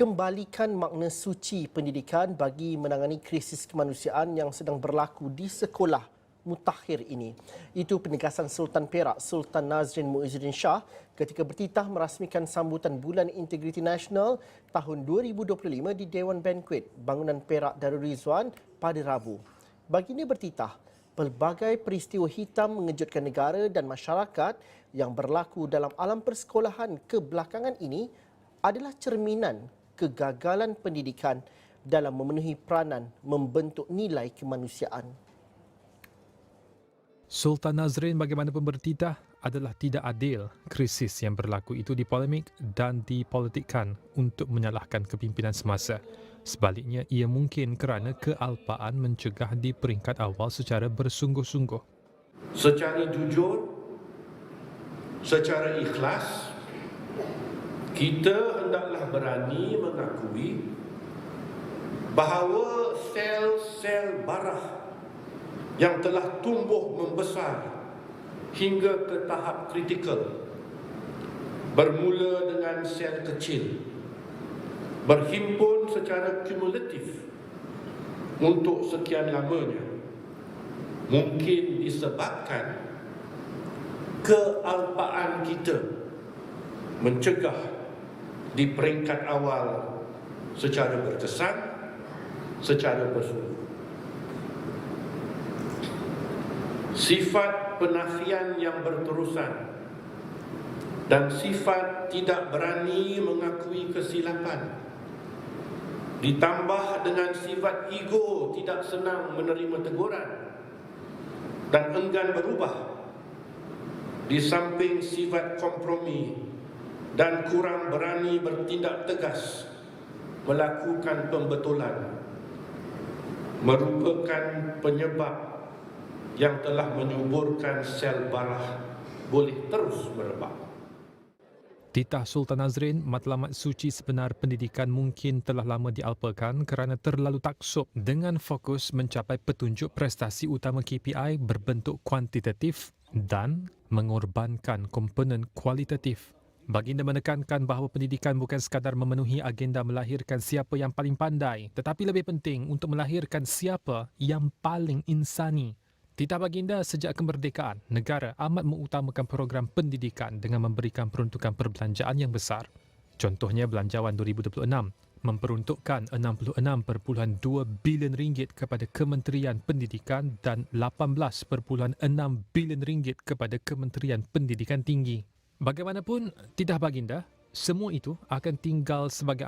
kembalikan makna suci pendidikan bagi menangani krisis kemanusiaan yang sedang berlaku di sekolah mutakhir ini. Itu penegasan Sultan Perak Sultan Nazrin Muizzuddin Shah ketika bertitah merasmikan sambutan Bulan Integriti Nasional tahun 2025 di Dewan Banquet Bangunan Perak Darul Rizwan pada Rabu. Baginda bertitah, pelbagai peristiwa hitam mengejutkan negara dan masyarakat yang berlaku dalam alam persekolahan kebelakangan ini adalah cerminan kegagalan pendidikan dalam memenuhi peranan membentuk nilai kemanusiaan. Sultan Nazrin bagaimanapun bertitah adalah tidak adil krisis yang berlaku itu dipolemik dan dipolitikkan untuk menyalahkan kepimpinan semasa. Sebaliknya, ia mungkin kerana kealpaan mencegah di peringkat awal secara bersungguh-sungguh. secara jujur, secara ikhlas, kita hendaklah berani mengakui bahawa sel-sel barah yang telah tumbuh membesar hingga ke tahap kritikal bermula dengan sel kecil berhimpun secara kumulatif untuk sekian lamanya mungkin disebabkan kealpaan kita mencegah di peringkat awal secara berkesan, secara bersungguh. Sifat penafian yang berterusan dan sifat tidak berani mengakui kesilapan ditambah dengan sifat ego tidak senang menerima teguran dan enggan berubah di samping sifat kompromi dan kurang berani bertindak tegas melakukan pembetulan merupakan penyebab yang telah menyuburkan sel barah boleh terus merebak. Titah Sultan Nazrin, matlamat suci sebenar pendidikan mungkin telah lama dialpakan kerana terlalu taksub dengan fokus mencapai petunjuk prestasi utama KPI berbentuk kuantitatif dan mengorbankan komponen kualitatif. Baginda menekankan bahawa pendidikan bukan sekadar memenuhi agenda melahirkan siapa yang paling pandai, tetapi lebih penting untuk melahirkan siapa yang paling insani. Titah baginda sejak kemerdekaan, negara amat mengutamakan program pendidikan dengan memberikan peruntukan perbelanjaan yang besar. Contohnya belanjawan 2026 memperuntukkan 66.2 bilion ringgit kepada Kementerian Pendidikan dan 18.6 bilion ringgit kepada Kementerian Pendidikan Tinggi. Bagaimanapun, titah baginda, semua itu akan tinggal sebagai